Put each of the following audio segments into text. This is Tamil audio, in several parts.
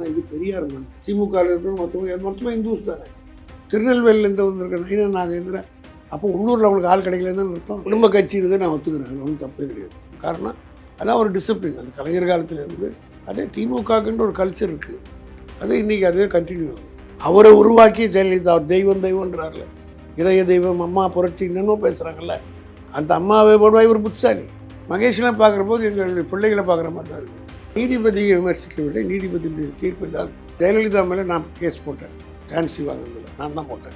ஆனால் இது பெரியார் மண். திமுக இருக்கிற மொத்தமாக மொத்தமாக இந்துஸ் தானே. திருநெல்வேலியிலேருந்து வந்திருக்க நைனா நாகேந்திரன் அப்போ உள்ளூரில் அவங்களுக்கு ஆள் கிடைக்கலன்னு அர்த்தம். குடும்ப கட்சியிலிருந்து நான் ஒத்துக்கிறேன். அது ஒன்றும் தப்பே கிடையாது. காரணம் அதான் ஒரு டிசிப்ளின் அது கலைஞர் காலத்துல இருந்து அதே திமுகக்குன்ற ஒரு கல்ச்சர் இருக்குது அது இன்றைக்கி அதுவே கண்டினியூ ஆகும் அவரை உருவாக்கி ஜெயலலிதா அவர் தெய்வம் தெய்வம்ன்றார்ல. இதய தெய்வம் அம்மா புரட்சி என்னென்னோ பேசுகிறாங்கல்ல அந்த அம்மாவை போடுவா இவர் புத்திசாலி. மகேஷ்லாம் பார்க்குற போது எங்களுடைய பிள்ளைகளை பார்க்குற மாதிரி தான் இருக்குது நீதிபதியை விமர்சிக்கவில்லை. நீதிபதியுடைய தீர்ப்பு தான் ஜெயலலிதா மேலே நான் கேஸ் போட்டேன். டான்சி வாங்கினதில் நான் தான் போட்டேன்.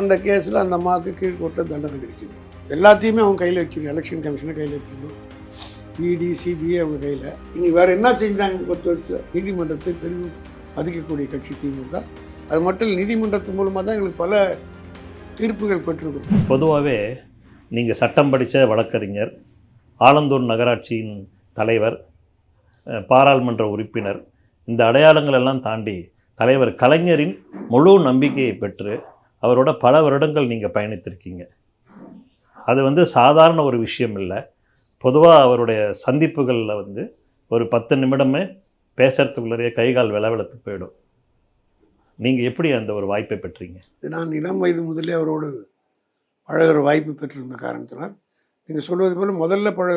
அந்த கேஸில் அந்த அம்மாவுக்கு கீழ்கோர்ட்டில் தண்டனை கிடைச்சிது. எல்லாத்தையுமே அவங்க கையில் வைக்கணும் எலெக்ஷன் கமிஷனை கையில் வைக்கணும் E இடி சிபிஐ அவங்க கையில். இனி வேறு என்ன செஞ்சாங்க பொறுத்த வச்சு நீதிமன்றத்தை பெரிதும் மதிக்கக்கூடிய கட்சி திமுக. அது மட்டும் இல்லை நீதிமன்றத்து மூலமாக தான் எங்களுக்கு பல தீர்ப்புகள் பெற்றிருக்கிறோம். பொதுவாகவே நீங்கள் சட்டம் படித்த வழக்கறிஞர் ஆலந்தூர் நகராட்சியின் தலைவர் பாராளுமன்ற உறுப்பினர். இந்த அடையாளங்கள் எல்லாம் தாண்டி தலைவர் கலைஞரின் முழு நம்பிக்கையை பெற்று அவரோட பல வருடங்கள் நீங்கள் பயணித்திருக்கீங்க. அது வந்து சாதாரண ஒரு விஷயம் இல்லை. பொதுவாக அவருடைய சந்திப்புகளில் வந்து ஒரு பத்து நிமிடமே பேசுறதுக்குள்ளேயே கை கால் விளவெடுத்து போயிடும். நீங்கள் எப்படி அந்த ஒரு வாய்ப்பை பெற்றீங்க? நான் இளம் வயது முதலே அவரோடு பழகிற வாய்ப்பு பெற்றிருந்த காரணத்தினால் நீங்கள் சொல்வது போல் முதல்ல பழ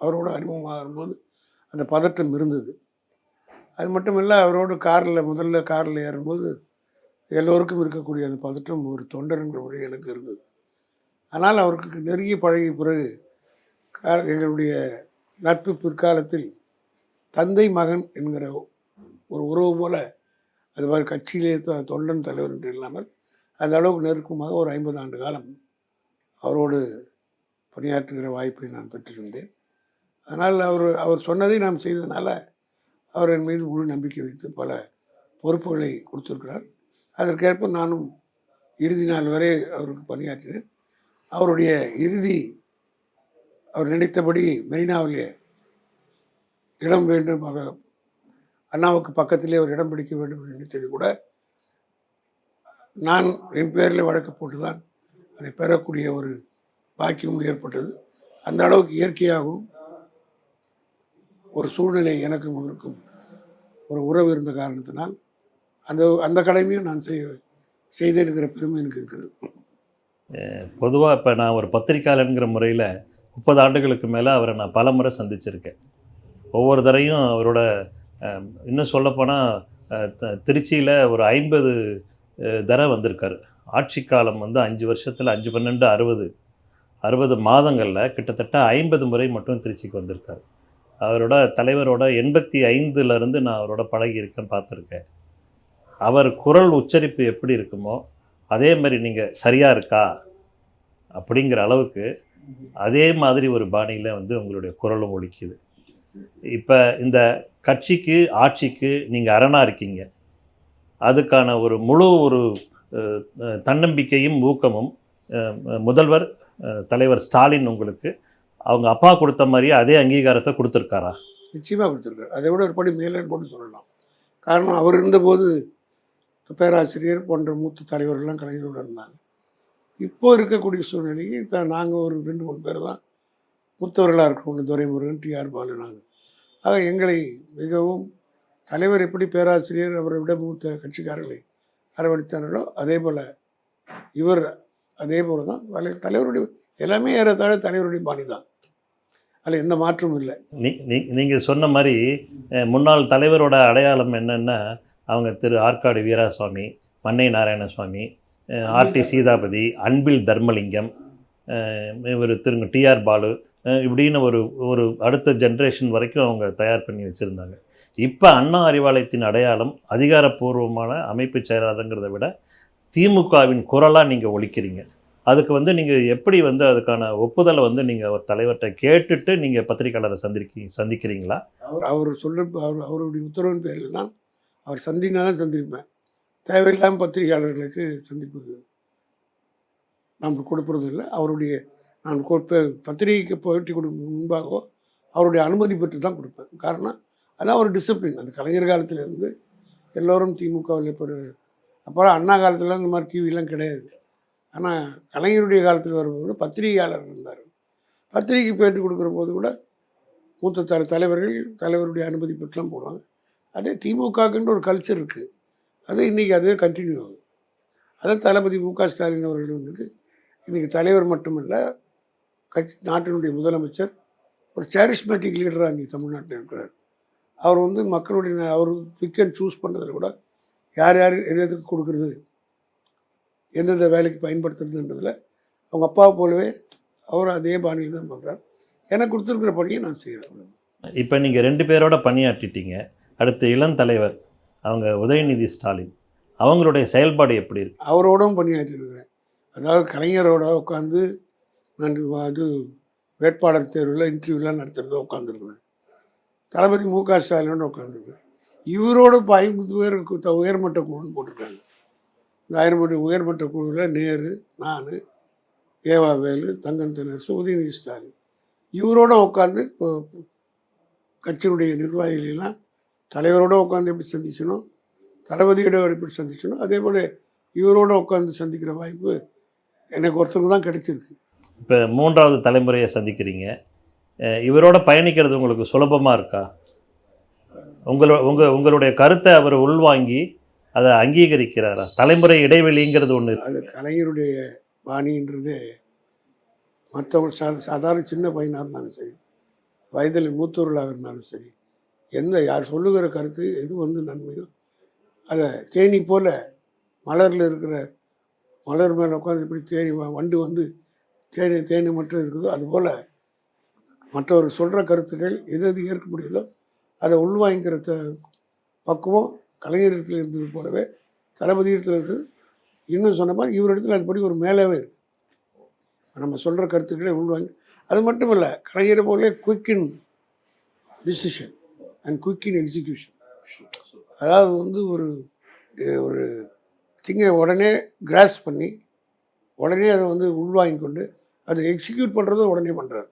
அவரோட அறிமுகமாகும்போது அந்த பதட்டம் இருந்தது. அது மட்டும் இல்லை அவரோடு காரில் முதல்ல காரில் ஏறும்போது எல்லோருக்கும் இருக்கக்கூடிய அந்த பதற்றம் ஒரு தொண்டர்ங்கிற முறை எனக்கு இருந்தது. ஆனால் அவருக்கு நெருங்கி பழகிய பிறகு கா- எங்களுடைய நட்பு பிற்காலத்தில் தந்தை மகன் என்கிற ஒரு உறவு போல அது மாதிரி கட்சியிலே தொண்டன் தலைவர் என்று இல்லாமல் அந்த அளவுக்கு நெருக்கமாக ஒரு ஐம்பது ஆண்டு காலம் அவரோடு பணியாற்றுகிற வாய்ப்பை நான் பெற்றிருந்தேன். அதனால் அவர் அவர் சொன்னதை நாம் செய்ததுனால அவர் என் மீது முழு நம்பிக்கை வைத்து பல பொறுப்புகளை கொடுத்திருக்கிறார். அதற்கேற்ப நானும் இறுதி நாள் வரை அவருக்கு பணியாற்றினேன். அவருடைய இறுதி அவர் நினைத்தபடி மெரினாவிலே இடம் வேண்டும் அண்ணாவுக்கு பக்கத்திலே ஒரு இடம் பிடிக்க வேண்டும் என்று நினைத்தது கூட நான் என் பேரில் வழக்கு போட்டுதான் அதை பெறக்கூடிய ஒரு பாக்கியமும் ஏற்பட்டது. அந்த அளவுக்கு இயற்கையாகவும் ஒரு சூழ்நிலை எனக்கும் அவருக்கும் ஒரு உறவு இருந்த காரணத்தினால் அந்த அந்த கடமையும் நான் செய் செய்திருக்கிற பெருமை எனக்கு இருக்கிறது. பொதுவாக இப்போ நான் ஒரு பத்திரிக்கையாளருங்கிற முறையில் முப்பது ஆண்டுகளுக்கு மேலே அவரை நான் பல முறை சந்திச்சிருக்கேன். ஒவ்வொரு தரையும் அவரோட இன்னும் சொல்லப்போனால் திருச்சியில் ஒரு ஐம்பது தர வந்திருக்காரு. ஆட்சி காலம் வந்து அஞ்சு வருஷத்தில் அஞ்சு பன்னெண்டு அறுபது அறுபது மாதங்களில் கிட்டத்தட்ட ஐம்பது முறை மட்டும் திருச்சிக்கு வந்திருக்காரு. அவரோட தலைவரோட எண்பத்தி ஐந்துலேருந்து நான் அவரோட பழகியிருக்கேன் பார்த்துருக்கேன். அவர் குரல் உச்சரிப்பு எப்படி இருக்குமோ அதே மாதிரி நீங்கள் சரியாக இருக்கா? அப்படிங்கிற அளவுக்கு அதே மாதிரி ஒரு பாணியில் வந்து உங்களுடைய குரலும் ஒழிக்குது இப்போ இந்த கட்சிக்கு ஆட்சிக்கு நீங்கள் அரணாக இருக்கீங்க. அதுக்கான ஒரு முழு ஒரு தன்னம்பிக்கையும் ஊக்கமும் முதல்வர் தலைவர் ஸ்டாலின் உங்களுக்கு அவங்க அப்பா கொடுத்த மாதிரியே அதே அங்கீகாரத்தை கொடுத்துருக்காரா? நிச்சயமாக கொடுத்துருக்காரு. அதை விட ஒரு படி மேலே கூட சொல்லலாம். காரணம் அவர் இருந்தபோது பேராசிரியர் போன்ற மூத்த தலைவர்கள்லாம் கலைஞரோடு இருந்தாங்க. இப்போ இருக்கக்கூடிய சூழ்நிலைக்கு த நாங்கள் ஒரு ரெண்டு மூணு பேர் தான் மூத்தவர்களாக இருக்கோம் துரைமுருகன் டிஆர் பாலு நாங்கள் ஆக எங்களை மிகவும் தலைவர் எப்படி பேராசிரியர் அவரை விட மூத்த கட்சிக்காரர்களை அரவணைத்தார்களோ அதே போல் இவர் அதே போல் தான் தலைவருடைய எல்லாமே ஏறத்தாழ தலைவருடைய பாணி தான் அதில் எந்த மாற்றமும் இல்லை. நீ நீங்கள் சொன்ன மாதிரி முன்னாள் தலைவரோட அடையாளம் என்னென்னா அவங்க திரு ஆற்காடு வீராசுவாமி மன்னை நாராயணசுவாமி ஆர்டி சீதாபதி அன்பில் தர்மலிங்கம் இவர் திரு டிஆர் பாலு இப்படின்னு ஒரு ஒரு அடுத்த ஜென்ரேஷன் வரைக்கும் அவங்க தயார் பண்ணி வச்சுருந்தாங்க. இப்போ அண்ணா அறிவாலயத்தின் அடையாளம் அதிகாரப்பூர்வமான அமைப்பு செயலாளருங்கிறத விட திமுகவின் குரலாக நீங்கள் ஒழிக்கிறீங்க. அதுக்கு வந்து நீங்கள் எப்படி வந்து அதுக்கான ஒப்புதலை வந்து நீங்கள் ஒரு தலைவர்கிட்ட கேட்டுட்டு நீங்கள் பத்திரிகையாளரை சந்திருக்கீ சந்திக்கிறீங்களா? அவர் அவர் சொல்ல அவர் அவருடைய உத்தரவின் பேரில் தான் அவர் சந்தினா தான் சந்திருப்பேன் தேவையில்லாமல் பத்திரிகையாளர்களுக்கு சந்திப்பு நாம் கொடுப்பது இல்லை. அவருடைய நான் கொடுப்ப பத்திரிகைக்கு போட்டி கொடுக்கும் முன்பாகவோ அவருடைய அனுமதி பெற்று தான் கொடுப்பேன். காரணம் அதான் ஒரு டிசிப்ளின் அந்த கலைஞர் காலத்திலேருந்து எல்லோரும் திமுகவில் இப்போ அப்புறம் அண்ணா காலத்தில் இந்த மாதிரி டிவிலாம் கிடையாது. ஆனால் கலைஞருடைய காலத்தில் வரும்போது பத்திரிகையாளர் இருந்தார். பத்திரிகை பேட்டு கொடுக்குற போது கூட மூத்த தலை தலைவர்கள் தலைவருடைய அனுமதி பெற்றுலாம் போடுவாங்க. அதே திமுகக்குன்ற ஒரு கல்ச்சர் இருக்குது அது இன்றைக்கி அதுவே கண்டினியூ ஆகுது. அதை தளபதி மு க ஸ்டாலின் அவர்கள் வந்து இன்றைக்கி தலைவர் மட்டுமல்ல கட்சி நாட்டினுடைய முதலமைச்சர் ஒரு சேரிஸ்மேட்டிக் லீடராக இன்றைக்கி தமிழ்நாட்டில் இருக்கிறார். அவர் வந்து மக்களுடைய அவர் பிக் அண்ட் சூஸ் பண்ணுறதில் கூட யார் யார் எது எதுக்கு கொடுக்குறது? எந்தெந்த வேலைக்கு பயன்படுத்துறதுன்றதில் அவங்க அப்பாவை போலவே அவர் அதே பாணியில் தான் பண்ணுறார் எனக்கு கொடுத்துருக்கிற பணியை நான் செய்கிறேன் இப்போ நீங்கள் ரெண்டு பேரோட பணியாற்றிட்டீங்க. அடுத்து இளம் தலைவர் அவங்க உதயநிதி ஸ்டாலின். அவங்களுடைய செயல்பாடு எப்படி இருக்கு? அவரோடும் பணியாற்றிருக்கிறேன். அதாவது கலைஞரோட உட்காந்து நான் அது வேட்பாளர் தேர்வில் இன்டர்வியூலாம் நடத்துறத உட்காந்துருக்குறேன் தளபதி மு க ஸ்டாலினோட உட்காந்துருக்கேன் இவரோட ஐம்பது பேருக்கு உயர்மட்ட குழுன்னு போட்டிருக்காங்க. இந்த ஆயிரம் உயர்மட்ட குழுவில் நேரு நான் ஏவா வேலு தங்கன் தினரசு உதயநிதி ஸ்டாலின். இவரோட உட்காந்து இப்போ கட்சியினுடைய நிர்வாகிகளெல்லாம் தலைவரோட உட்காந்து எப்படி சந்திச்சனோ தளபதியோட எப்படி சந்திச்சணும் அதே போல் இவரோட உட்காந்து சந்திக்கிற வாய்ப்பு எனக்கு ஒருத்தருக்கு தான் கிடைச்சிருக்கு. இப்போ மூன்றாவது தலைமுறையை சந்திக்கிறீங்க. இவரோட பயணிக்கிறது உங்களுக்கு சுலபமாக இருக்கா? உங்களோட உங்கள் உங்களுடைய கருத்தை அவர் உள்வாங்கி அதை அங்கீகரிக்கிறாரா? தலைமுறை இடைவெளிங்கிறது ஒன்று அது கலைஞருடைய பாணின்றது மற்றவங்க சா சாதாரண சின்ன பையனாக இருந்தாலும் சரி வயதில் மூத்தவர்களாக இருந்தாலும் சரி எந்த யார் சொல்லுகிற கருத்து எது வந்து நன்மையோ அதை தேனி போல் மலரில் இருக்கிற மலர் மேலே உட்காந்து இப்படி தேனி வ- வண்டு வந்து தேனி தேனி மட்டும் இருக்குதோ அதுபோல் மற்றவர் சொல்கிற கருத்துக்கள் எது எது ஏற்க முடியுதோ அதை உள்வாங்கிக்கிற பக்குவம் கலைஞரிடத்தில் இருந்தது போலவே தளபதி இடத்துல இருக்குது இன்னும் சொன்ன மாதிரி இவரிடத்தில் அதுபடி ஒரு மேலேவே இருக்குது நம்ம சொல்கிற கருத்துக்களை உள்வாங்கி அது மட்டும் இல்லை கலைஞரை போல quick in decision and quick in execution அதாவது வந்து ஒரு ஒரு திங்கை உடனே கிராஸ் பண்ணி உடனே அதை வந்து உள்வாங்கி கொண்டு அதை எக்ஸிக்யூட் பண்ணுறதும் உடனே பண்ணுறாரு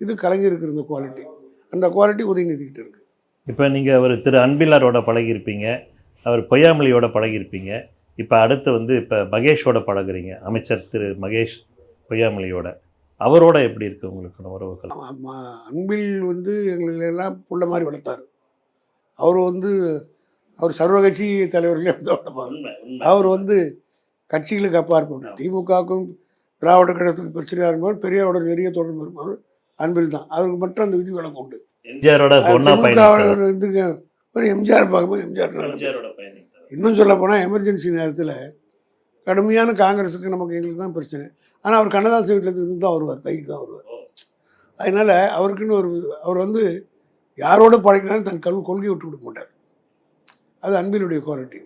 இது கலைஞருக்கு இருந்த குவாலிட்டி அந்த குவாலிட்டி உதயநிதிக்கிட்ட இருக்குது இப்போ நீங்கள் அவர் திரு அன்பிலாரோட பழகியிருப்பீங்க அவர் பொய்யாமொழியோட பழகியிருப்பீங்க இப்போ அடுத்து வந்து இப்போ மகேஷோட பழகுறீங்க அமைச்சர் திரு மகேஷ் பொய்யாமொழியோட. அவரோட எப்படி இருக்கு உங்களுக்கு உறவுகள்? அன்பில் வந்து எங்களை எல்லாம் புள்ள மாதிரி வளர்த்தார். அவர் வந்து அவர் சர்வ கட்சி தலைவர்களே அவர் வந்து கட்சிகளுக்கு அப்பாற்பட்டு திமுகவுக்கும் திராவிட கழகத்துக்கு பிரச்சனையாக இருக்கும்போது பெரியாரோட நிறைய தொடர்பு இருப்பவர் அன்பில் தான். அவருக்கு மட்டும் அந்த விதி விலக்கு உண்டு. எம்ஜிஆரோட பயணித்தார் வந்து ஒரு எம்ஜிஆர் பார்க்கும்போது எம்ஜிஆர் எம்ஜிஆரோட இன்னும் சொல்ல போனால் எமர்ஜென்சி நேரத்தில் கடுமையான காங்கிரஸுக்கு நமக்கு எங்களுக்கு தான் பிரச்சனை. ஆனால் அவர் கண்ணதாசன் வீட்டில் இருந்து தான் வருவார் தைட்டு தான் வருவார். அதனால் அவருக்குன்னு ஒரு அவர் வந்து யாரோட பழகினாலும் தன் கல் கொள்கை விட்டு கொடுக்க மாட்டார். அது அன்பினுடைய குவாலிட்டி.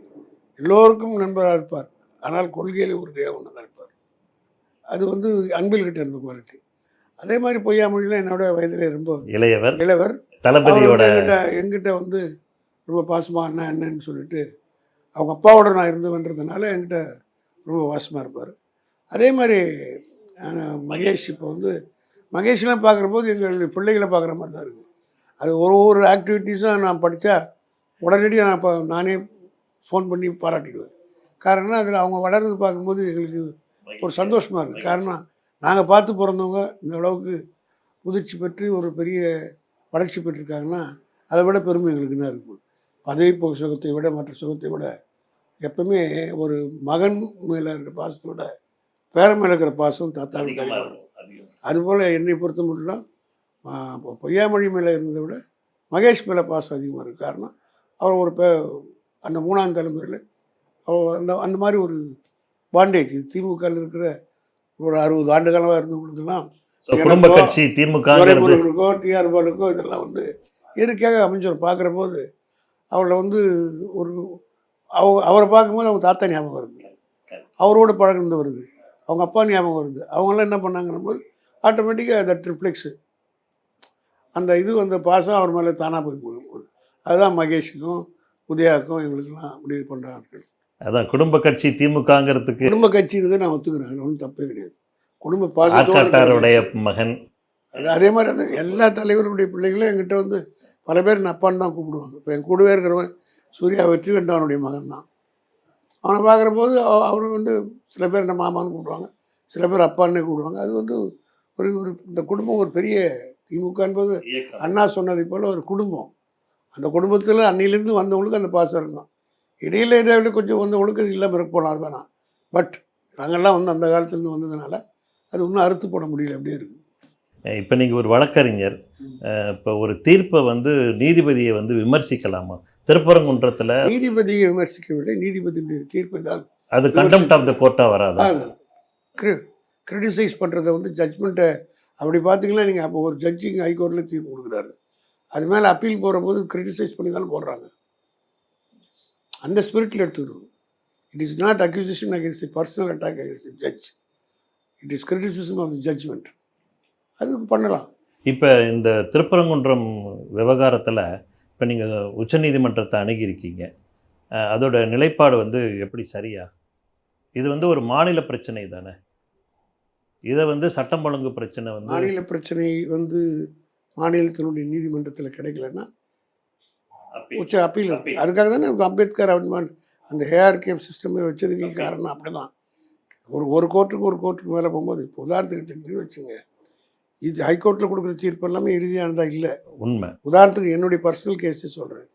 எல்லோருக்கும் நண்பராக இருப்பார். ஆனால் கொள்கையிலே ஒன்று தான் இருப்பார். அது வந்து அன்பில் கிட்ட இருந்த குவாலிட்டி. அதே மாதிரி பொய்யாமொழியில் என்னோட வயதில் ரொம்ப இளையவர் இளவர் அவர் தளபதியோட எங்கிட்ட எங்கிட்ட வந்து ரொம்ப பாசமாக அண்ணன் அண்ணன்னு சொல்லிட்டு அவங்க அப்பாவோட நான் இருந்தவன்றதுனால என்கிட்ட ரொம்ப வாசமாக இருப்பார். அதே மாதிரி மகேஷ் இப்போ வந்து மகேஷ்லாம் பார்க்குறபோது எங்களுடைய பிள்ளைகளை பார்க்குற மாதிரி தான் இருக்குது அது ஒரு ஒரு ஆக்டிவிட்டீஸும் நான் படித்தா உடனடியாக நான் இப்போ நானே ஃபோன் பண்ணி பாராட்டிடுவேன். காரணம் அதில் அவங்க வளர்றது பார்க்கும்போது எங்களுக்கு ஒரு சந்தோஷமாக இருக்குது காரணம் நாங்கள் பார்த்து பிறந்தவங்க இந்த அளவுக்கு முதிர்ச்சி பெற்று ஒரு பெரிய வளர்ச்சி பெற்றிருக்காங்கன்னா அதை விட பெருமை எங்களுக்கு தான் இருக்கும். பதவி போக சுகத்தை விட மற்ற சுகத்தை விட எப்பவுமே ஒரு மகன் மேலே இருக்கிற பாசத்தை விட பேரன் மேலே இருக்கிற பாசம் தாத்தாவுக்கு அதிகமாக இருக்கும் அதுபோல் என்னை பொறுத்த மட்டும் பொய்யாமொழி மேலே இருந்ததை விட மகேஷ் மேலே பாசம் அதிகமாக இருக்குது காரணம் அவர் ஒரு பே அந்த மூணாம் தலைமுறையில் அவர் அந்த அந்த மாதிரி ஒரு பாண்டேஜ் திமுகவில் இருக்கிற ஒரு அறுபது ஆண்டு காலமாக இருந்தவங்களுக்கெல்லாம் குடும்ப கட்சி திமுகங்கிறது துரைமுருகனுக்கோ டிஆர் பாலுக்கோ இதெல்லாம் வந்து இயற்கையாக அமைச்சர் பார்க்குற போது அவளை வந்து ஒரு அவ அவரை பார்க்கும்போது அவங்க தாத்தா ஞாபகம் வருது. அவரோட பழகினது வருது. அவங்க அப்பா ஞாபகம் வருது. அவங்களாம் என்ன பண்ணாங்கன்னும் போது ஆட்டோமேட்டிக்காக தட் ரிஃப்ளெக்ஸு அந்த இது அந்த பாசம் அவர் மேலே தானாக போய் போகும் அதுதான் மகேஷுக்கும் உதயாவுக்கும் எங்களுக்கெல்லாம் அப்படி பண்ணுறாங்க அதான் குடும்ப கட்சி திமுகங்கிறதுக்கு குடும்ப கட்சின்றது நான் ஒத்துக்கிறேன். அது ஒன்றும் தப்பே கிடையாது. குடும்ப பாசத்தோட ஆற்காட்டாருடைய இருக்கிற கட்சி. மகன். அது அதே மாதிரி அந்த எல்லா தலைவர்களுடைய பிள்ளைகளும் என்கிட்ட வந்து பல பேர் நான் அப்பான்னு தான் கூப்பிடுவாங்க. இப்போ என் கூடவே இருக்கிறவன் சூர்யா வெற்றி கண்டவனுடைய மகன் தான். அவனை பார்க்குற போது அவ- அவர் வந்து சில பேர் என்ன மாமான்னு கூப்பிடுவாங்க சில பேர் அப்பான்னே கூப்பிடுவாங்க. அது வந்து ஒரு ஒரு இந்த குடும்பம் ஒரு பெரிய திமுக என்பது அண்ணா சொன்னதை போல் ஒரு குடும்பம். அந்த குடும்பத்தில் அன்னையிலேருந்து வந்தவங்களுக்கு அந்த பாசம் இருக்கும். இடையில இடையில கொஞ்சம் வந்தவங்களுக்கு அது இல்லாமல் இருக்க போகலாம் அது வேணாம். பட் நாங்கள்லாம் வந்து அந்த காலத்துலேருந்து வந்ததுனால அது இன்னும் அறுத்து போட முடியல அப்படியே இருக்குது இப்போ நீங்கள் ஒரு வழக்கறிஞர் இப்போ ஒரு தீர்ப்பை வந்து நீதிபதியை வந்து விமர்சிக்கலாமா? திருப்பரங்குன்றத்தில் நீதிபதியை விமர்சிக்கவில்லை நீதிபதியுடைய தீர்ப்பு தான் அது கண்டெம்ட் ஆஃப் த கோர்ட்டாக வராதா? கிரிட்டிசைஸ் பண்ணுறதை வந்து ஜட்ஜ்மெண்ட்டை அப்படி பார்த்தீங்கன்னா நீங்கள் அப்போ ஒரு ஜட்ஜிங் ஹைகோர்ட்டில் தீர்ப்பு கொடுக்குறாரு. அது மேலே அப்பீல் போகிற போது கிரிட்டிசைஸ் பண்ணி தானே போடுறாங்க. அந்த ஸ்பிரிட்டில் எடுத்துக்கணும் it is not accusation against the personal attack against the judge it is criticism of the judgement அதுக்கு பண்ணலாம். இப்போ இந்த திருப்பரங்குன்றம் விவகாரத்தில் இப்போ நீங்கள் உச்சநீதிமன்றத்தை அணுகியிருக்கீங்க. அதோட நிலைப்பாடு வந்து எப்படி சரியா? இது வந்து ஒரு மாநில பிரச்சனை தானே? இதை வந்து சட்டம் ஒழுங்கு பிரச்சனை வந்து மாநில பிரச்சனை வந்து மாநிலத்தினுடைய நீதிமன்றத்தில் கிடைக்கலன்னா உச்ச அப்பீல். அதுக்காக தானே அம்பேத்கர் அவன் அந்த ஏஆர்கேஎம் சிஸ்டமே வச்சதுக்கு காரணம் அப்படிதான். ஒரு ஒரு கோர்ட்டுக்கு ஒரு கோர்ட்டுக்கு மேலே போகும்போது இப்போ உதாரணத்துக்கு எடுத்துக்கிட்டீங்கன்னு வச்சுங்க இது ஹைகோர்ட்டில் கொடுக்குற தீர்ப்பு எல்லாமே இறுதியானதா? இல்லை. உண்மை. உதாரணத்துக்கு என்னுடைய பர்சனல் கேஸே சொல்கிறேன்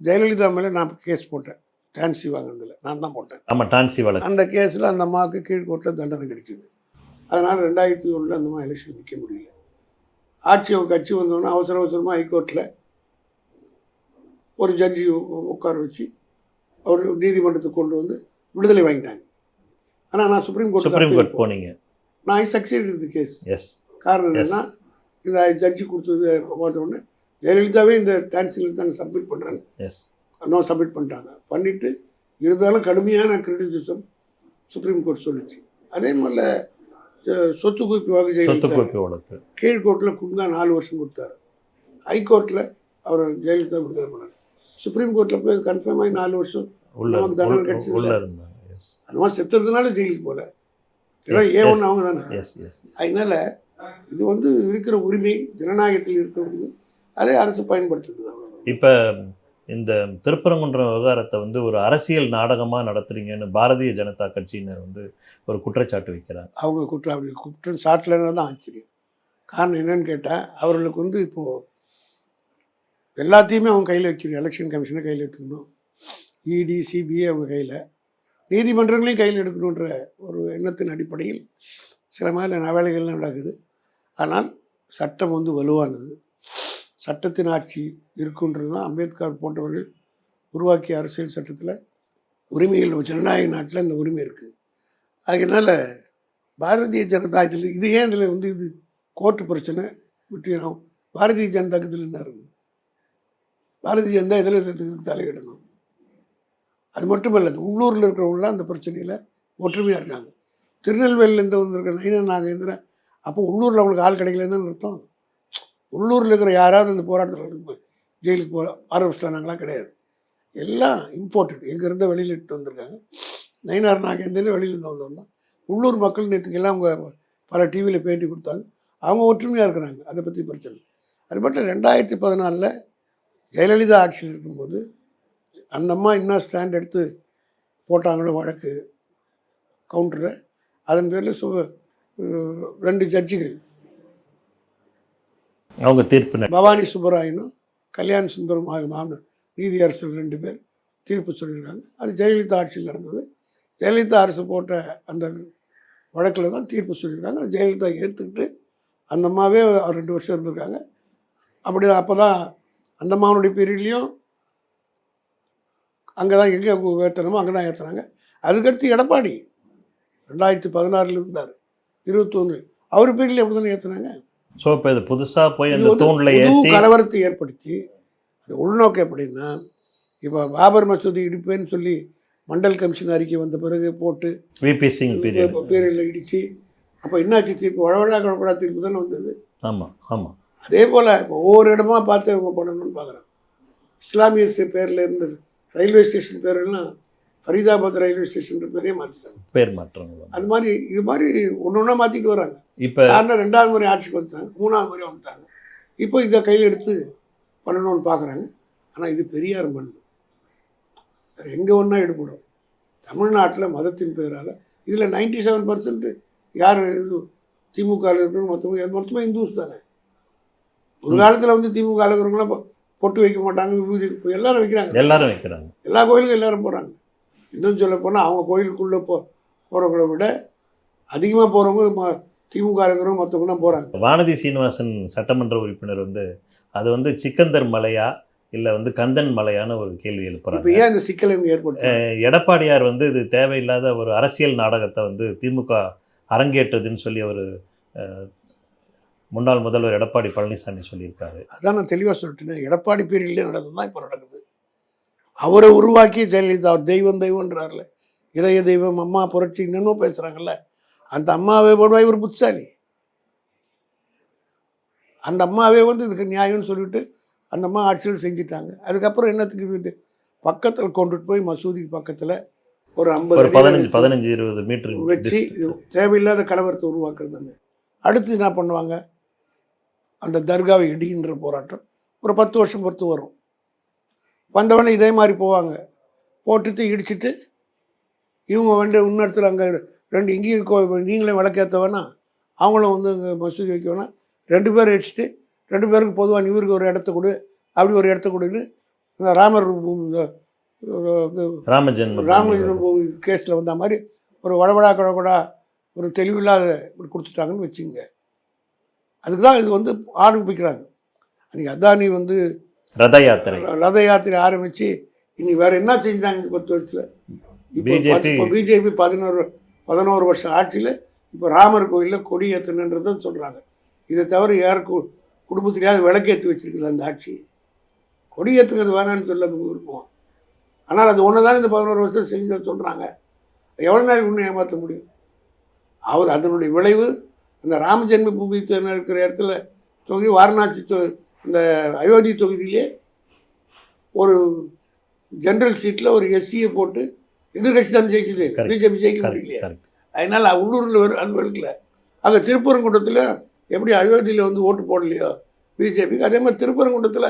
ஜெயலலிதா மேலே நான் கேஸ் போட்டேன். டான்சி வாங்கினதில். நான் தான் போட்டேன். ஆமாம் டான்சி வழக்கு. அந்த கேஸில் அந்த அம்மாவுக்கு கீழ்கோர்ட்டில் தண்டனை கிடைச்சிது. அதனால் ரெண்டாயிரத்தி ஒன்றில் அந்த அம்மா எலெக்ஷன் நிற்க முடியல. ஆட்சி கட்சி வந்தோன்னே அவசர அவசரமாக ஹைகோர்ட்டில் ஒரு ஜட்ஜி உட்கார வச்சு அவர் நீதிமன்றத்துக்கு கொண்டு வந்து விடுதலை வாங்கிட்டாங்க. ஆனால் நான் சுப்ரீம் சுப்ரீம் கோர்ட் கோர்ட் போனீங்க. நான் ஐ சக்சீட் இந்த கேஸ் எஸ் காரணம் என்னன்னா இந்த ஜட்ஜி கொடுத்தது பார்த்த உடனே ஜெயலலிதாவே இந்த டான்ஸில் தாங்க சப்மிட் பண்ணுறாங்க எஸ் சப்மிட் பண்ணிட்டாங்க. பண்ணிவிட்டு இருந்தாலும் கடுமையான கிரிட்டிசிசம் சுப்ரீம் கோர்ட் சொல்லுச்சு. அதே மாதிரி சொத்து குவிப்பு வழக்கு ஜெயலலிதா கீழ்கோர்ட்டில் குங்கா நாலு வருஷம் கொடுத்தாரு. ஹைகோர்ட்டில் அவர் ஜெயலலிதா விடுதலை பண்ணார். சுப்ரீம் கோர்ட்டில் போய் கன்ஃபார்ம் ஆகி நாலு வருஷம் நமக்கு தண்டனை கிடைச்சது. அந்த மாதிரி செத்துறதுனால ஜெயிலுக்கு போகல இதெல்லாம் ஏ. ஒன்று அவங்க தானே அதனால இது வந்து இருக்கிற உரிமை ஜனநாயகத்தில் இருக்கிற உரிமை அதை அரசு பயன்படுத்துது அவ்வளவுதான். இப்போ இந்த திருப்பரங்குன்றம் விவகாரத்தை வந்து ஒரு அரசியல் நாடகமாக நடத்துறீங்கன்னு பாரதிய ஜனதா கட்சியினர் வந்து ஒரு குற்றச்சாட்டு வைக்கிறாங்க. அவங்க குற்றம் அப்படி குற்றம் சாட்டலைன்னு தான் ஆச்சரியம். காரணம் என்னன்னு கேட்டால் அவர்களுக்கு வந்து இப்போது எல்லாத்தையுமே அவங்க கையில் வைக்கணும். எலெக்ஷன் கமிஷனை கையில் எடுத்துக்கணும் இடி சிபிஐ அவங்க கையில். நீதிமன்றங்களையும் கையில் எடுக்கணுன்ற ஒரு எண்ணத்தின் அடிப்படையில் சில மாதிரி வேலைகள்லாம் நடக்குது. ஆனால் சட்டம் வந்து வலுவானது. சட்டத்தின் ஆட்சி இருக்குன்றது தான் அம்பேத்கர் போன்றவர்கள் உருவாக்கிய அரசியல் சட்டத்தில் உரிமைகள் ஜனநாயக நாட்டில் இந்த உரிமை இருக்குது அதனால் பாரதிய ஜனதா இதில் இது ஏன் இதில் வந்து இது கோர்ட்டு பிரச்சனை விட்டுறோம் பாரதிய ஜனதாக்கு இதில் என்ன இருக்குது பாரதிய ஜனதா இதில் தலையிடணும் அது மட்டும் இல்லை உள்ளூரில் இருக்கிறவங்களாம் அந்த பிரச்சனையில் ஒற்றுமையாக இருக்காங்க. திருநெல்வேலியிலேருந்து வந்திருக்கிற நைனா நாகேந்திரன் அப்போ உள்ளூரில் அவங்களுக்கு ஆள் கிடைக்கலன்னு அர்த்தம்? உள்ளூரில் இருக்கிற யாராவது அந்த போராட்டத்தில் ஜெயிலுக்கு ஜெயிலுக்கு போக ஆரம்பிச்சிட்டாங்களா கிடையாது. எல்லாம் இம்போர்ட்டட் எங்கேருந்து வெளியில் இட்டு வந்திருக்காங்க. நயினார் நாகேந்திரன் வெளியிலேருந்து வந்தவங்க தான். உள்ளூர் மக்கள் நேற்றுக்கெல்லாம் அவங்க பல டிவியில் பேட்டி கொடுத்தாங்க. அவங்க ஒற்றுமையாக இருக்கிறாங்க. அதை பற்றி பிரச்சனை அது மட்டும் ரெண்டாயிரத்தி பதினாலில் ஜெயலலிதா ஆட்சியில் இருக்கும்போது அந்த அம்மா என்ன ஸ்டாண்ட் எடுத்து போட்டாங்களோ வழக்கு கவுண்டரை அதன் பேரில் சு ரெண்டு ஜட்ஜிகள் அவங்க தீர்ப்பு பவானி சுப்பராயனும் கல்யாண் சுந்தரம் ஆகிய நீதியரசர் ரெண்டு பேர் தீர்ப்பு சொல்லியிருக்காங்க. அது ஜெயலலிதா ஆட்சியில் நடந்தது. ஜெயலலிதா அரசு போட்ட அந்த வழக்கில் தான் தீர்ப்பு சொல்லியிருக்காங்க. ஜெயலலிதா ஏற்றுக்கிட்டு அந்த அம்மாவே ரெண்டு வருஷம் இருந்திருக்காங்க. அப்படி அப்போ தான் அந்த அம்மாவனுடைய பீரியட்லேயும் அங்கே தான் எங்கே ஏற்றணுமோ அங்கே தான் ஏற்றுனாங்க அதுக்கடுத்து எடப்பாடி ரெண்டாயிரத்தி பதினாறில் இருந்தார். இருபத்தொன்று அவர் பீரியடில் எப்படி தானே ஏற்றுனாங்க ஸோ இப்போ இது புதுசாக போய் அந்த தூணில் ஏற்றி கலவரத்தை ஏற்படுத்தி அது உள்நோக்கம் எப்படின்னா இப்போ பாபர் மசூதி இடிப்பேன்னு சொல்லி மண்டல் கமிஷன் அறிக்கை வந்த பிறகு போட்டு விபி சிங் பீரியட் பேரில். இடித்து அப்போ என்னாச்சு? தீர்ப்பு வழவழா குழப்படா தீர்ப்பு தானே வந்தது. ஆமாம் ஆமாம் அதே போல் இப்போ ஒவ்வொரு இடமா பார்த்து அவங்க பண்ணணும்னு பார்க்குறாங்க. இஸ்லாமிய பேர்ல இருந்து ரயில்வே ஸ்டேஷன் பேரெல்லாம் ஃபரீதாபாத் ரயில்வே ஸ்டேஷன் பேரே மாற்றிட்டாங்க பேர் மாற்றங்கள் அது மாதிரி இது மாதிரி ஒன்று ஒன்றா மாற்றிட்டு வராங்க. இப்போ காரணம் ரெண்டாவது முறை ஆட்சிக்கு வந்துட்டாங்க மூணாவது முறை வந்துட்டாங்க. இப்போ இதை கையில் எடுத்து பண்ணணும்னு பார்க்குறாங்க. ஆனால் இது பெரியார் மண். வேறு எங்கே ஒன்றா எடுப்படும் தமிழ்நாட்டில் மதத்தின் பேரால் இதில் நைன்டி செவன் பர்சன்ட் யார் திமுக இருக்கிறவங்க மொத்தமாக மொத்தமாக இந்துஸ் தானே. ஒரு காலத்தில் வந்து திமுக இருக்கிறவங்களாம் பொட்டு வைக்க மாட்டாங்க விபூதி எல்லாரும் வைக்கிறாங்க. எல்லாரும் வைக்கிறாங்க. எல்லா கோயிலுக்கும் எல்லாரும் போகிறாங்க இன்னும் சொல்ல போனால் அவங்க கோயிலுக்குள்ளே போ போகிறவங்கள விட அதிகமாக போகிறவங்க திமுக இருக்கிறவங்க மற்றவங்க போகிறாங்க வானதி சீனிவாசன் சட்டமன்ற உறுப்பினர் வந்து அது வந்து சிக்கந்தர் மலையா இல்லை வந்து கந்தன் மலையான ஒரு கேள்வி எழுப்புறாங்க. ஏன் இந்த சிக்கலை ஏற்படுத்த எடப்பாடியார் வந்து இது தேவையில்லாத ஒரு அரசியல் நாடகத்தை வந்து திமுக அரங்கேற்றதுன்னு சொல்லி அவர் முன்னாள் முதல்வர் எடப்பாடி பழனிசாமி சொல்லியிருக்காரு. அதான் நான் தெளிவாக சொல்லிட்டேன் எடப்பாடி பீரியட்லேயே நடந்தது தான் இப்போ நடக்குது. அவரை உருவாக்கி ஜெயலலிதா அவர் தெய்வம் தெய்வம்ன்றார்ல. இதய தெய்வம் அம்மா புரட்சி இன்னமும் பேசுகிறாங்கல்ல அந்த அம்மாவே போடுவா இவர் புத்திசாலி. அந்த அம்மாவே வந்து இதுக்கு நியாயம்னு சொல்லிட்டு அந்த அம்மா ஆட்சியில் செஞ்சுட்டாங்க. அதுக்கப்புறம் என்னத்துக்கு இது? பக்கத்தில் கொண்டுட்டு போய் மசூதிக்கு பக்கத்தில் ஒரு ஐம்பது பதினஞ்சு பதினஞ்சு இருபது மீட்டர் வச்சு தேவையில்லாத கலவரத்தை உருவாக்குறது அந்த அடுத்து என்ன பண்ணுவாங்க? அந்த தர்காவை இடின்ற போராட்டம். ஒரு பத்து வருஷம் பொறுத்து வரும். வந்தவொடனே இதே மாதிரி போவாங்க. போட்டுட்டு இடிச்சிட்டு இவங்க வந்து இன்னொருத்தர் அங்கே ரெண்டு இங்கேயும் கோ நீங்களே விளக்கேற்ற வேணா அவங்களும் வந்து இங்கே மசூதி வைக்க வேணாம் ரெண்டு பேரும் அடிச்சுட்டு ரெண்டு பேருக்கு பொதுவாக இவருக்கு ஒரு இடத்த கொடு அப்படி ஒரு இடத்த கொடுன்னு இந்த ராமர் இது ராமஜென்ம ராமலிங்கம் கேஸில் வந்த மாதிரி ஒரு வடவடா குழவடா ஒரு தெளிவில்லாத இப்படி கொடுத்துட்டாங்கன்னு வச்சுங்க அதுக்கு தான் இது வந்து ஆரம்பிக்கிறாங்க. அன்றைக்கி அதானி வந்து ரத யாத்திரை. ரத யாத்திரை ஆரம்பித்து இனி வேற என்ன செஞ்சாங்க இந்த பத்து வருஷத்தில்? இப்போ பிஜேபி. பதினோரு பதினோரு வருஷம் ஆட்சியில் இப்போ ராமர் கோயிலில் கொடி ஏற்றணுன்றதை சொல்கிறாங்க இதை தவிர யார் கு- குடும்பத்திலேயாவது விளக்கேற்றி வச்சிருக்குது அந்த ஆட்சி. கொடி ஏற்றுக்கிறது வேணாம்னு சொல்ல அது விருப்பம். ஆனால் அது ஒன்று தான் இந்த பதினோரு வருஷம் செஞ்சு சொல்கிறாங்க எவ்வளோ நாளைக்கு இன்னும் ஏமாற்ற முடியும்? அவர் அதனுடைய விளைவு அந்த ராம ஜென்ம பூமி இருக்கிற இடத்துல தொகுதி வாரணாசி தொ இந்த அயோத்தி தொகுதியிலே ஒரு ஜென்ரல் சீட்டில் ஒரு எஸ்சியை போட்டு எதிர்கட்சி தான் ஜெயிச்சது. பிஜேபி ஜெயிக்க கரெக்ட் அதனால் உள்ளூரில் வரும் அது வெளுக்கல அங்கே திருப்பரங்குன்றத்தில் எப்படி அயோத்தியில் வந்து ஓட்டு போடலையோ பிஜேபிக்கு அதே மாதிரி திருப்பரங்குன்றத்தில்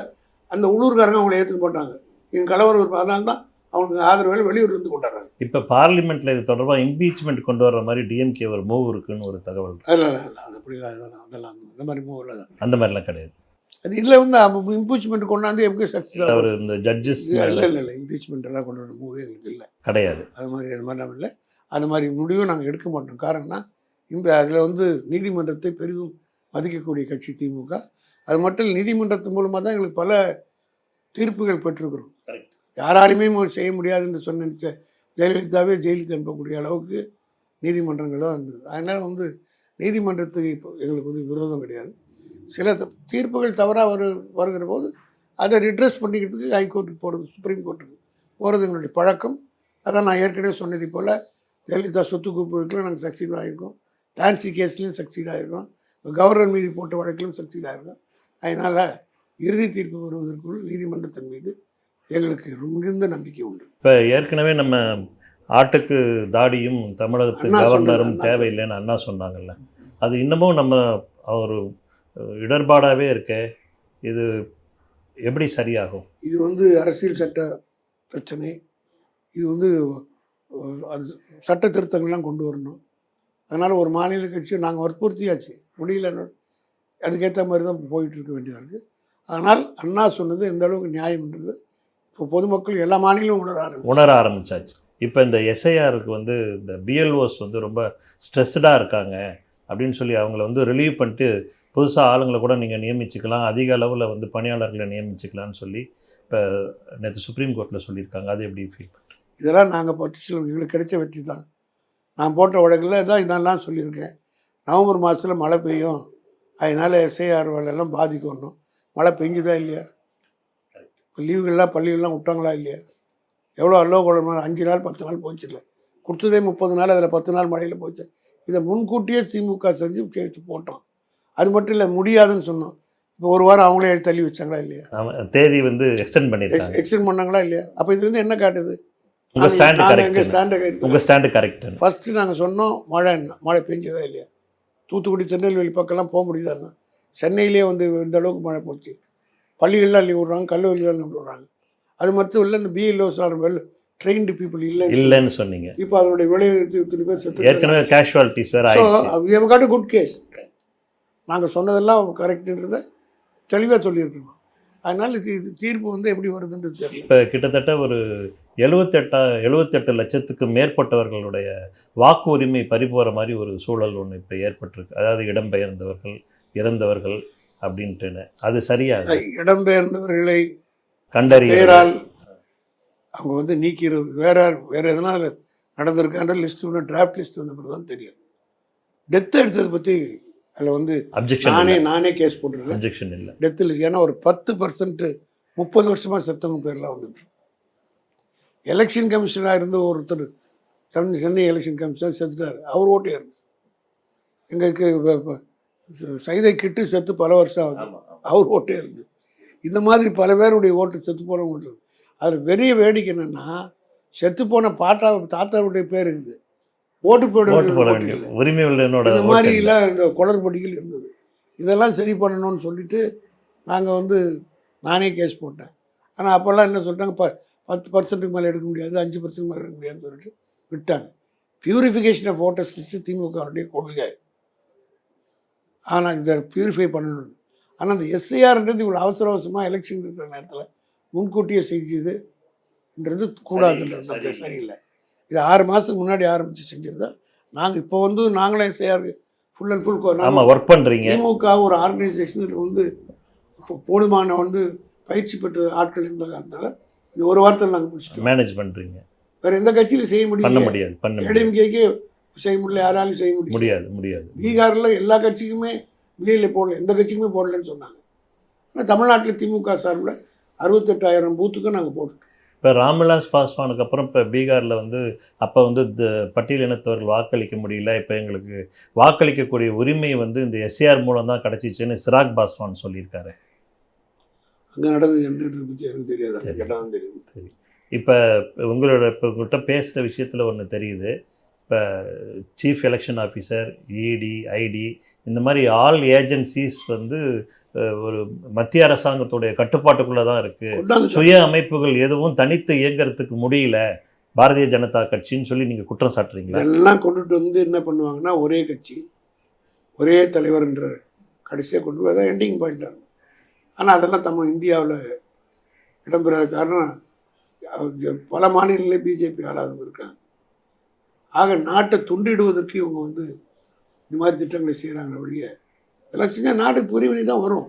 அந்த உள்ளூர்காரங்க அவங்கள ஏற்றுக்க மாட்டாங்க. இவங்க கலவரம் அதனால தான் அவங்களுக்கு ஆதரவில் வெளியூர்லேருந்து கொண்டாடுறாங்க. இப்போ பார்லிமெண்ட்ல இது தொடர்பாக இம்பீச்மெண்ட் கொண்டு வர்ற மாதிரி டிஎம்கே ஒரு மூவ் இருக்குன்னு ஒரு தகவல். அதெல்லாம் இல்லை அது அப்படிலாம் அதெல்லாம் அதெல்லாம் அந்த மாதிரி மூவில் தான் அந்த மாதிரிலாம் கிடையாது. அது இதில் வந்து இம்பீச்மெண்ட் கொண்டாந்து எப்படி சக்ஸஸ் அவர் இந்த ஜட்ஜஸ் இல்லை இல்லை இல்லை இம்பீச்மெண்ட் எல்லாம் கொண்டு வர மூவே எங்களுக்கு இல்லை. கிடையாது. அது மாதிரி அது மாதிரி நம்ம இல்லை. அது மாதிரி முடிவும் நாங்கள் எடுக்க மாட்டோம். காரணம்னா இந்த அதில் வந்து நீதிமன்றத்தை பெரிதும் மதிக்கக்கூடிய கட்சி திமுக. அது மட்டும் இல்லை, நீதிமன்றத்து மூலமாக தான் எங்களுக்கு பல தீர்ப்புகள் பெற்றிருக்கிறோம். யாராலுமே செய்ய முடியாதுன்னு சொன்ன ஜெ- ஜெயலலிதாவே ஜெயிலுக்கு அனுப்பக்கூடிய அளவுக்கு நீதிமன்றங்களாக இருந்தது. அதனால் வந்து நீதிமன்றத்துக்கு இப்போ எங்களுக்கு வந்து விரோதம் கிடையாது. சில தீர்ப்புகள் தவறாக வரு வருகிற போது அதை ரிட்ரெஸ் பண்ணிக்கிறதுக்கு ஹைகோர்ட்டுக்கு போகிறது சுப்ரீம் கோர்ட்டுக்கு போகிறது எங்களுடைய பழக்கம். அதான் நான் ஏற்கனவே சொன்னதை போல் ஜெயலலிதா சொத்து குவிப்புகளுக்கு நாங்கள் சக்சீட் ஆகிருக்கோம் டான்சி கேஸ்லையும் சக்சீட் ஆகிருக்கோம் கவர்னர் மீது போட்ட வழக்கிலும் சக்சீட் ஆகிருக்கோம் அதனால் இறுதி தீர்ப்பு வருவதற்குள் நீதிமன்றத்தின் மீது எங்களுக்கு மிகுந்த நம்பிக்கை உண்டு. இப்போ ஏற்கனவே நம்ம ஆட்டுக்கு தாடியும் தமிழகத்து கவர்னரும் தேவையில்லைன்னு அண்ணா சொன்னாங்கல்ல. அது இன்னமும் நம்ம ஒரு இடர்பாடாகவே இருக்கே. இது எப்படி சரியாகும்? இது வந்து அரசியல் சட்ட பிரச்சனை. இது வந்து அது சட்ட திருத்தங்கள்லாம் கொண்டு வரணும். அதனால் ஒரு மாநில கட்சி நாங்கள் வற்புறுத்தியாச்சு. முடியல அதுக்கேற்ற மாதிரி தான் போயிட்டு இருக்க வேண்டியதாக இருக்குது ஆனால் அண்ணா சொன்னது எந்த அளவுக்கு நியாயம்ன்றது இப்போ பொதுமக்கள் எல்லா மாநிலமும் உணர ஆரம்பிச்சு உணர ஆரம்பிச்சாச்சு. இப்போ இந்த எஸ்ஐஆருக்கு வந்து இந்த பிஎல்ஓஸ் வந்து ரொம்ப ஸ்ட்ரெஸ்டாக இருக்காங்க அப்படின்னு சொல்லி அவங்கள வந்து ரிலீவ் பண்ணிட்டு புதுசாக ஆளுங்களை கூட நீங்கள் நியமிச்சுக்கலாம் அதிக அளவில் வந்து பணியாளர்களை நியமிச்சுக்கலாம்னு சொல்லி இப்போ நேற்று சுப்ரீம் கோர்ட்டில் சொல்லியிருக்காங்க. அது எப்படி ஃபீல் இதெல்லாம் நாங்கள் பட்டியல் எங்களுக்கு கிடைச்ச வெற்றி தான். நான் போட்ட வழக்கில் தான் இதெல்லாம் சொல்லியிருக்கேன். நவம்பர் மாதத்தில் மழை பெய்யும். அதனால் எஸ்ஐஆர் வேலையெல்லாம் பாதிக்கணும். மழை பெஞ்சுதா இல்லையா? லீவுகள்லாம் பள்ளிகள்லாம் விட்டாங்களா இல்லையா? எவ்வளோ அல்லோ குழம்பு அஞ்சு நாள் பத்து நாள் போச்சுல கொடுத்ததே முப்பது நாள் அதில் பத்து நாள் மழையில் போச்சு. இதை முன்கூட்டியே திமுக செஞ்சு சேர்த்து போட்டோம். அது மட்டும் இல்லை முடியாதுன்னு சொன்னோம். இப்போ ஒரு வாரம் அவங்களே தள்ளி வச்சாங்களா இல்லையா? தேதி வந்து எக்ஸ்டெண்ட் பண்ணியிருக்காங்க. எக்ஸ்டெண்ட் பண்ணாங்களா இல்லையா? அப்போ இதுலேருந்து என்ன காட்டுது? உங்கள் ஸ்டாண்டு கரெக்ட் ஃபஸ்ட்டு நாங்கள் சொன்னோம் மழை மழை பெஞ்சதா இல்லையா? தூத்துக்குடி திருநெல்வேலி பக்கம்லாம் போக முடியுதாருன்னா சென்னையிலே வந்து இந்த அளவுக்கு மழை போச்சு. பள்ளிகள்லாம் லீவ் விட்றாங்க கல்லூரிலாம் லீவ் விட்றாங்க. அது மட்டும் இல்லை இந்த BLOs are well trained people இல்லை இல்லைன்னு சொன்னீங்க. இப்போ அதனுடைய விளைவு இத்தனை பேர் செத்து ஏற்கனவே கேஷுவாலிட்டிஸ் வேறு ஸோ காட் குட் கேஸ் நாங்கள் சொன்னதெல்லாம் கரெக்டுன்றதை தெளிவாக சொல்லியிருக்கோம். அதனால இது இது தீர்ப்பு வந்து எப்படி வருதுன்றது தெரியல. இப்போ கிட்டத்தட்ட ஒரு எழுபத்தெட்டா எழுபத்தெட்டு லட்சத்துக்கு மேற்பட்டவர்களுடைய வாக்கு உரிமை பறிபோகிற மாதிரி ஒரு சூழல் ஒன்று இப்போ ஏற்பட்டிருக்கு. அதாவது இடம்பெயர்ந்தவர்கள் இறந்தவர்கள் அப்படின்ட்டுன்னு. அது சரியா இடம்பெயர்ந்தவர்களை கண்டறிய பேரால் அவங்க வந்து நீக்கிறது வேற வேற எதனா நடந்திருக்கான்ற லிஸ்ட் ஒன்று டிராஃப்ட் லிஸ்ட் பிறகு தான் தெரியும். டெத் எடுத்ததை பற்றி அதில் வந்து நானே நானே கேஸ் போட்டிருக்கேன். அப்ஜெக்ஷன் இல்லை. டெத்தில் ஏன்னா ஒரு பத்து பர்சன்ட் முப்பது வருஷமாக செத்தவங்க பேர்லாம் வந்துட்டு. எலெக்ஷன் கமிஷனாக இருந்த ஒருத்தர் சென்னை எலெக்ஷன் கமிஷனர் செத்துட்டார். அவர் ஓட்டே இருக்கு எங்களுக்கு சைதை கிட்டு செத்து பல வருஷம் ஆகுது. அவர் ஓட்டே இருந்து. இந்த மாதிரி பல பேருடைய ஓட்டு செத்து போனவங்க ஓட்டு. அதில் பெரிய வேடிக்கை என்னன்னா செத்து போன பாட்டா தாத்தாவுடைய பேர் இருக்குது ஓட்டு இல்லை. உரிமை இந்த ஓட்டு மாதிரி இல்லை. எல்லாம் இந்த குளறுபடிகள் இருந்தது. இதெல்லாம் சரி பண்ணணும்னு சொல்லிட்டு நாங்கள் வந்து நானே கேஸ் போட்டேன். ஆனால் அப்போல்லாம் என்ன சொல்லிட்டாங்க ப பத்து பர்சன்ட்டுக்கு மேலே எடுக்க முடியாது அஞ்சு பர்சன்ட் மேலே எடுக்க முடியாதுன்னு சொல்லிட்டு விட்டாங்க. பியூரிஃபிகேஷன் ஆஃப் ஓட்டர்ஸ் திமுகவுடைய கொள்கை. ஆனால் இதை பியூரிஃபை பண்ணணும். ஆனால் அந்த எஸ்ஐஆர்ன்றது இவ்வளோ அவசர அவசரமாக எலெக்ஷன் இருக்கிற நேரத்தில் முன்கூட்டியே செஞ்சதுன்றது கூடாதுன்றது சரியில்லை. இது ஆறு மாதத்துக்கு முன்னாடி ஆரம்பித்து செஞ்சிருந்தா நாங்கள் இப்போ வந்து நாங்களே SIR full and full work பண்றீங்க. திமுக ஒரு ஆர்கனைசேஷன் வந்து இப்போ போதுமான வந்து பயிற்சி பெற்ற ஆட்கள் இருந்த காரணத்தால் இந்த ஒரு வாரத்தில் நாங்கள் முடிச்சிட்டோம். மேனேஜ் பண்றீங்க. வேற எந்த கட்சியிலும் செய்ய பண்ண முடியல முடியாது பண்ண ஏடிஎம்கேக்கே செய்ய முடியல யாராலும் செய்ய முடியல. முடியாது முடியாது. பீகார்ல எல்லா கட்சிக்குமே பிஜேபி போடல எந்த கட்சிக்குமே போடலன்னு சொன்னாங்க. ஆனால் தமிழ்நாட்டில் திமுக சார்பில் அறுபத்தெட்டாயிரம் பூத்துக்கும் நாங்கள் போட்டுட்டோம். இப்போ ராம்விலாஸ் பாஸ்வானுக்கு அப்புறம் இப்போ பீகாரில் வந்து அப்போ வந்து இந்த பட்டியலினத்தவர்கள் வாக்களிக்க முடியல. இப்போ எங்களுக்கு வாக்களிக்கக்கூடிய உரிமை வந்து இந்த எஸ்ஏஆர் மூலம் தான் கிடச்சிச்சுன்னு சிராக் பாஸ்வான் சொல்லியிருக்காரு. அங்கே நடந்தது என்னன்றதை பற்றி எனக்கு தெரியாது. அங்கே சரி. கேட்டால் தான் தெரியும் இப்போ உங்களோட இப்போ உங்கள்கிட்ட பேசுகிற விஷயத்தில் ஒன்று தெரியுது. இப்போ chief election officer ED IT இந்த மாதிரி ஆல் ஏஜென்சிஸ் வந்து ஒரு மத்திய அரசாங்கத்துடைய கட்டுப்பாட்டுக்குள்ளே தான் இருக்குது சுய அமைப்புகள் எதுவும் தனித்து இயங்குறதுக்கு முடியல. பாரதிய ஜனதா கட்சின்னு சொல்லி நீங்கள் குற்றம் சாட்டுறீங்களா? இதெல்லாம் கொண்டுட்டு வந்து என்ன பண்ணுவாங்கன்னா ஒரே கட்சி ஒரே தலைவர்ன்ற கடைசியாக கொண்டு போய் தான் எண்டிங் பாயிண்டாக இருக்கும். ஆனால் அதெல்லாம் நம்ம இந்தியாவில் இடம்பெறாத காரணம் பல மாநிலங்களே பிஜேபி ஆளாதவங்க இருக்காங்க. ஆக நாட்டை துண்டிடுவதற்கு இவங்க வந்து இந்த மாதிரி திட்டங்களை செய்கிறாங்க ஒழிய செஞ்சால் நாட்டுக்கு புரிவினை தான் வரும்.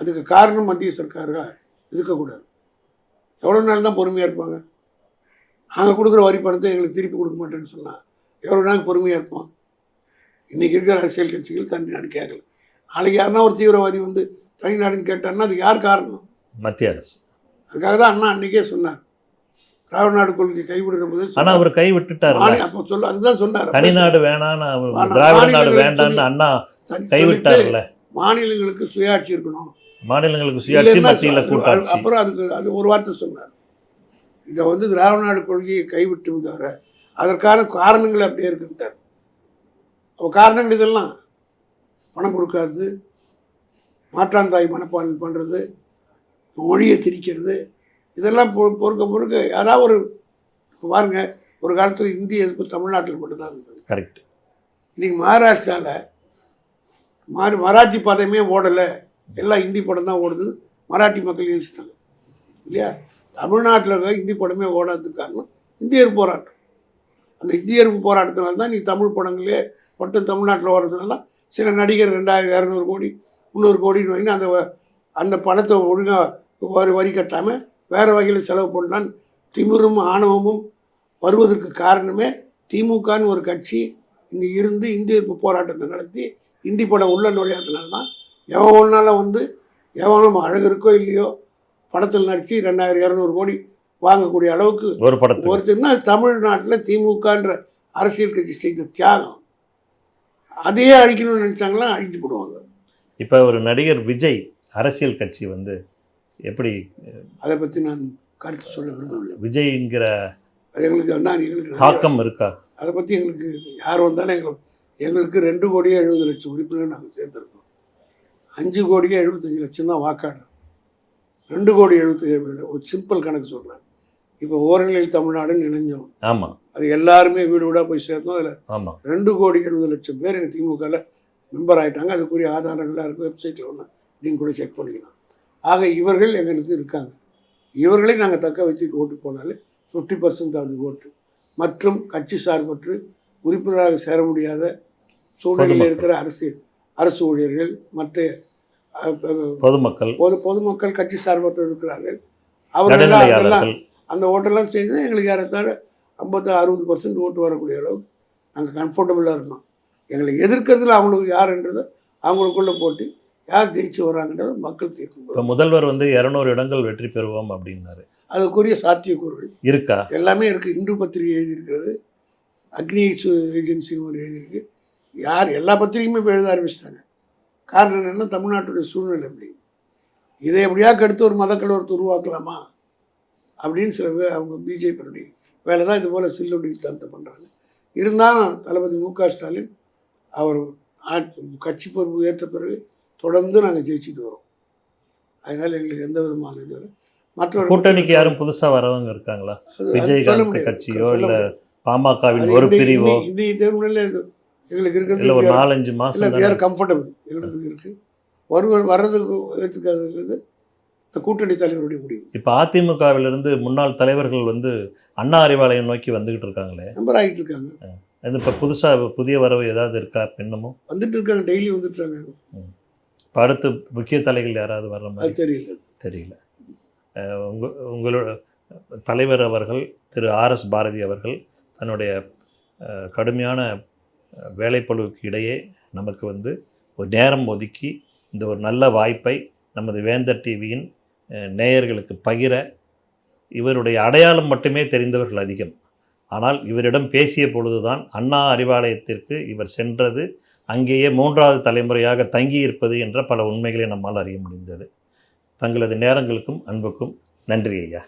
அதுக்கு காரணம் மத்திய சர்க்காராக இருக்கக்கூடாது எவ்வளோ நாள் தான் பொறுமையாக இருப்பாங்க? நாங்கள் கொடுக்குற வரி பணத்தை எங்களுக்கு திருப்பி கொடுக்க மாட்டேன்னு சொன்னால் எவ்வளோ நாள் பொறுமையாக இருப்போம்? இன்றைக்கி இருக்கிற அரசியல் கட்சிகள் தனி நாடு கேட்கல. நாளைக்கு யாருன்னா ஒரு தீவிரவாதி வந்து தனி நாடுன்னு கேட்டான்னா அதுக்கு யார் காரணம்? மத்திய அரசு. அதுக்காக தான் அண்ணா அன்றைக்கே சொன்னார். திராவிட கொள்கை கைவிடுற போது ஆனால் அவர் கை விட்டுட்டார் அப்போ சொல்ல அதுதான் சொன்னார். தனிநாடு வேணான்னு ஆனா திராவிட நாடு வேண்டான்னு அண்ணா கைவிட்டார்ல. மாநிலங்களுக்கு சுயாட்சி இருக்கணும். மாநிலங்களுக்கு சுயாட்சி மத்தியில் கூட்டாட்சி. அப்புறம் அதுக்கு அது ஒரு வார்த்தை சொன்னார். இதை வந்து திராவிட நாடு கொள்கையை கைவிட்டு தவிர அதற்கான காரணங்கள் அப்படியே இருக்குன்ட்டார். அப்போ காரணங்கள் இதெல்லாம். பணம் கொடுக்காது மாற்றான் தாய் மனப்பான்மை பண்ணுறது மொழியை திணிக்கிறது இதெல்லாம் பொ பொறுக்க பொறுக்க யாராவது ஒரு பாருங்க ஒரு காலத்தில் இந்திய எதிர்ப்பு தமிழ்நாட்டில் மட்டும்தான் இருந்தது. கரெக்ட். இன்னைக்கு மகாராஷ்டிராவில் மாறி மராட்டி பதமே ஓடலை. எல்லாம் ஹிந்தி படம் தான் ஓடுது. மராட்டி மக்கள் யோசிச்சிட்டாங்க இல்லையா? தமிழ்நாட்டில் இருக்க ஹிந்தி படமே ஓடாததுக்கு காரணம் இந்தியர் போராட்டம். அந்த இந்தியர் போராட்டத்தினால தான் நீ தமிழ் படங்களே மட்டும் தமிழ்நாட்டில் ஓடுறதுனால தான் சில நடிகர் ரெண்டாயிரம் இரநூறு கோடி முந்நூறு கோடின்னு வாங்கி அந்த அந்த பணத்தை ஒழுங்காக வரி வரி கட்டாமல் வேறு வகையில் செலவு பண்ணலான்னு திமிரும் ஆணவமும் வருவதற்கு காரணமே திமுகன்னு ஒரு கட்சி இங்கே இருந்து இந்திய போராட்டத்தை நடத்தி இந்தி படம் உள்ள நுழையாதனால தான் எவன் ஒன்றால் வந்து எவனும் அழகு இருக்கோ இல்லையோ படத்தில் நடித்து ரெண்டாயிரம் இரநூறு கோடி வாங்கக்கூடிய அளவுக்கு ஒரு படத்துக்கு ஒருத்தர்னா தமிழ்நாட்டில் திமுகன்ற அரசியல் கட்சி செய்த தியாகம். அதையே அழிக்கணும்னு நினச்சாங்களா அழித்து போடுவாங்க. இப்போ ஒரு நடிகர் விஜய் அரசியல் கட்சி வந்து எப்படி அதை பற்றி நான் கருத்து சொல்ல விரும்பவில்லை. விஜய்ங்கிற அது எங்களுக்கு வந்தால் எங்களுக்கு தாக்கம் இருக்கா? அதை பற்றி எங்களுக்கு யார் வந்தாலும் எங்களுக்கு எங்களுக்கு ரெண்டு கோடியே எழுபது லட்சம் உறுப்பினர் நாங்கள் சேர்த்துருக்கோம். அஞ்சு கோடியே எழுபத்தஞ்சு லட்சம் தான் வாக்காளர். ரெண்டு கோடி எழுபத்தி ஒரு சிம்பிள் கணக்கு சொல்கிறேன் இப்போ ஓரநிலையில் தமிழ்நாடுன்னு இணைஞ்சோம் ஆமாம் அது எல்லாருமே வீடு வீடாக போய் சேர்த்தோம். அதில் ரெண்டு கோடி எழுபது லட்சம் பேர் எங்கள் திமுகவில் மெம்பர் ஆகிட்டாங்க அதுக்குரிய ஆதாரங்கள்லாம் இருக்குது வெப்சைட்டில் ஒன்று நீங்கள் கூட செக் பண்ணிக்கலாம். ஆக இவர்கள் எங்களுக்கு இருக்காங்க. இவர்களை நாங்கள் தக்க வச்சுட்டு ஓட்டு போனாலே ஃபிஃப்டி பர்சன்ட் ஆஃப் தி ஓட்டு. மற்றும் கட்சி சார்பற்று உறுப்பினராக சேர முடியாத சூழ்நிலையில். இருக்கிற அரசு அரசு ஊழியர்கள் மற்ற பொதுமக்கள். பொது பொதுமக்கள் கட்சி சார்பற்று இருக்கிறார்கள். அவர்கள் அதெல்லாம் அந்த ஓட்டெல்லாம் செய்து எங்களுக்கு ஏறத்தாழ ஐம்பத்து அறுபது பர்சன்ட் ஓட்டு வரக்கூடிய அளவுக்கு நாங்கள் கம்ஃபர்டபுளாக இருக்கோம். எங்களை எதிர்க்கிறதுல அவங்களுக்கு யாருன்றதை அவங்களுக்குள்ள போட்டு யார் ஜெயிச்சு வர்றாங்கன்றதை மக்கள் இப்போ முதல்வர் வந்து இரநூறு இடங்கள் வெற்றி பெறுவோம் அப்படின்னாரு. அதுக்குரிய சாத்தியக்கூறுகள் இருக்கா? எல்லாமே இருக்குது இந்து பத்திரிகை எழுதியிருக்கிறது அக்னி ஏஜென்சின்னு ஒரு எழுதியிருக்கு. யார் எல்லா பத்திரிகையுமே இப்போ எழுத ஆரம்பிச்சிட்டாங்க. காரணம் என்னென்னா தமிழ்நாட்டுடைய சூழ்நிலை எப்படி இதை எப்படியா கெடுத்து ஒரு மதக்கலவரத்தை உருவாக்கலாமா? அப்படின்னு சில பேர் அவங்க பிஜேபியினுடைய வேலை தான். இது போல் சில்லுடி தந்தம் பண்ணுறாங்க இருந்தாலும் தளபதி மு க ஸ்டாலின் அவர் ஆட்- கட்சி பொறுப்பு ஏற்ற பிறகு தொடர்ந்து நாங்கள் ஜெயிச்சுட்டு வரோம். அதனால் எங்களுக்கு எந்த விதமான இது இல்லை. மற்றவர்கள் கூட்டணிக்கு யாரும் புதுசா வரவங்க இருக்காங்களா? விஜயகாந்த். கட்சியோ இல்ல. பாமகவின் ஒரு பிரிவோ? இன்னை- இன்னைய தேர்வுகளில் எங்களுக்கு இருக்கிறது இல்ல ஒரு நாலஞ்சு இல்ல மாசம் we are comfortable. எங்களுக்கு இருக்கு. ஒருவர் வர்றதுக்கு ஏற்றுக்காதது இந்த கூட்டணி தலைவருடைய முடிவு. இப்ப அதிமுகவிலிருந்து முன்னாள் தலைவர்கள் வந்து அண்ணா அறிவாலயம் நோக்கி வந்துகிட்டு இருக்காங்களே. நம்பர் ஆகிட்டு இருக்காங்க அது இப்ப புதுசா புதிய வரவு ஏதாவது இருக்கா இன்னமும் வந்துட்டு இருக்காங்க. டெய்லி வந்துட்டு இருக்காங்க. இப்ப அடுத்து முக்கிய தலைகள் யாராவது வர்ற மாதிரி? தெரியல. தெரியல. அஹ் உங்க உங்களோட தலைவர் அவர்கள் திரு ஆர்எஸ் பாரதி அவர்கள் தன்னுடைய கடுமையான அஹ், வேலைப்பளுவுக்கு இடையே நமக்கு வந்து ஒரு நேரம் ஒதுக்கி இந்த ஒரு நல்ல வாய்ப்பை நமது வேந்தர் டிவியின் நேயர்களுக்கு பகிர இவருடைய அடையாளம் மட்டுமே தெரிந்தவர்கள் அதிகம். ஆனால் இவரிடம் பேசிய பொழுதுதான் அண்ணா அறிவாலயத்திற்கு இவர் சென்றது அங்கேயே மூன்றாவது தலைமுறையாக தங்கியிருப்பது என்ற பல உண்மைகளை நம்மால் அறிய முடிந்தது. தங்களது நேரங்களுக்கும் அன்புக்கும் நன்றி ஐயா.